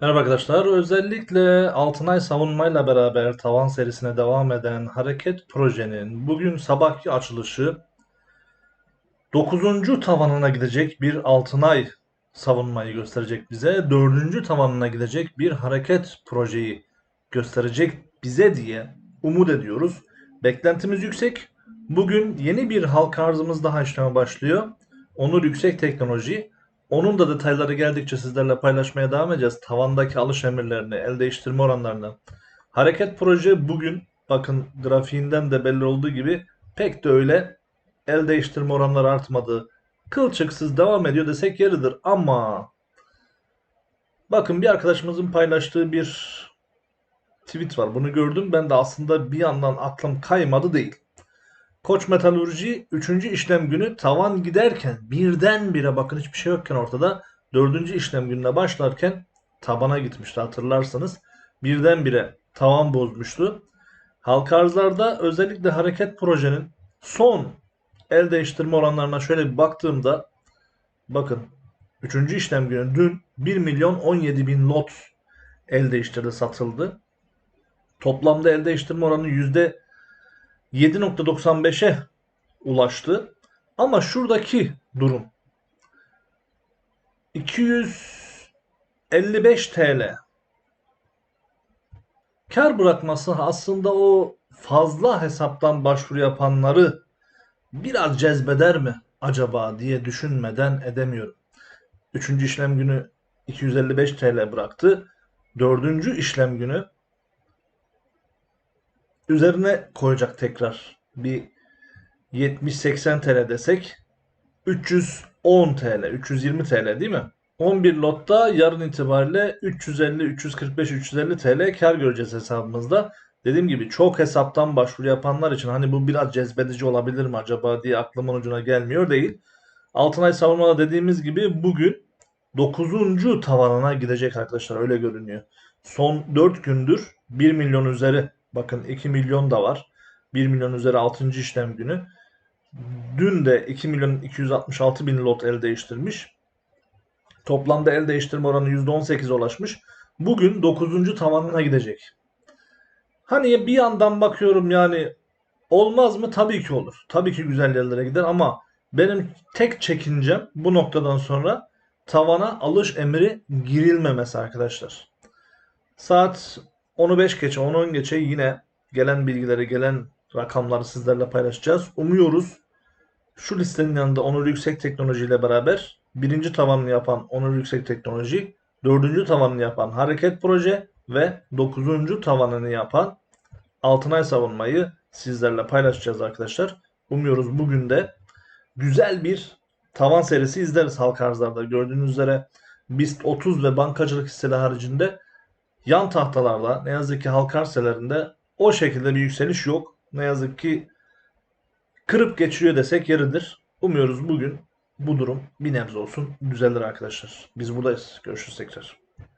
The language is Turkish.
Merhaba arkadaşlar. Özellikle Altınay savunmayla beraber tavan serisine devam eden Hareket Proje'nin bugün sabahki açılışı 9. tavanına gidecek bir Altınay savunmayı gösterecek bize. 4. tavanına gidecek bir Hareket Projeyi gösterecek bize diye umut ediyoruz. Beklentimiz yüksek. Bugün yeni bir halka arzımız daha işleme başlıyor. Onur Yüksek Teknoloji. Onun da detayları geldikçe sizlerle paylaşmaya devam edeceğiz. Tavandaki alış emirlerini, el değiştirme oranlarını. Hareket proje bugün bakın grafiğinden de belli olduğu gibi pek de öyle el değiştirme oranları artmadı. Kılçıksız devam ediyor desek yeridir ama bakın bir arkadaşımızın paylaştığı bir tweet var. Bunu gördüm. Ben de aslında bir yandan aklım kaymadı değil. Koç Metalurji 3. işlem günü tavan giderken birdenbire bakın hiçbir şey yokken ortada 4. işlem gününe başlarken tabana gitmişti hatırlarsanız. Birdenbire tavan bozmuştu. Halka arzlarda özellikle hareket projenin son el değiştirme oranlarına şöyle bir baktığımda bakın 3. işlem günü dün 1 milyon 17 bin lot el değiştirdi satıldı. Toplamda el değiştirme oranı yüzde 7.95'e ulaştı. Ama şuradaki durum 255 TL kar bırakması aslında o fazla hesaptan başvuru yapanları biraz cezbeder mi acaba diye düşünmeden edemiyorum. Üçüncü işlem günü 255 TL bıraktı. Dördüncü işlem günü üzerine koyacak tekrar bir 70-80 TL desek 310 TL, 320 TL değil mi? 11 lotta yarın itibariyle 350, 345, 350 TL kar göreceğiz hesabımızda. Dediğim gibi çok hesaptan başvuru yapanlar için hani bu biraz cezbedici olabilir mi acaba diye aklımın ucuna gelmiyor değil. Altınay savunmada dediğimiz gibi bugün 9. tavanına gidecek arkadaşlar öyle görünüyor. Son 4 gündür 1 milyon üzeri Bakın 2 milyon da var. 1 milyon üzeri 6. işlem günü. Dün de 2 milyon 266 bin lot el değiştirmiş. Toplamda el değiştirme oranı %18 ulaşmış. Bugün 9. tavanına gidecek. Hani bir yandan bakıyorum yani olmaz mı? Tabii ki olur. Tabii ki güzel yerlere gider ama benim tek çekincem bu noktadan sonra tavana alış emri girilmemesi arkadaşlar. Saat onu 5 geçe, onu 10 geçe yine gelen bilgileri, gelen rakamları sizlerle paylaşacağız. Umuyoruz şu listenin yanında Onur Yüksek Teknoloji ile beraber birinci tavanını yapan Onur Yüksek Teknoloji, dördüncü tavanını yapan Hareket Proje ve dokuzuncu tavanını yapan Altınay Savunmayı sizlerle paylaşacağız arkadaşlar. Umuyoruz bugün de güzel bir tavan serisi izleriz halka arzlarda. Gördüğünüz üzere BIST 30 ve bankacılık hisseleri haricinde yan tahtalarla ne yazık ki halka arsalarında o şekilde bir yükseliş yok. Ne yazık ki kırıp geçiriyor desek yeridir. Umuyoruz bugün bu durum bir nebze olsun düzelir arkadaşlar. Biz buradayız. Görüşürüz tekrar.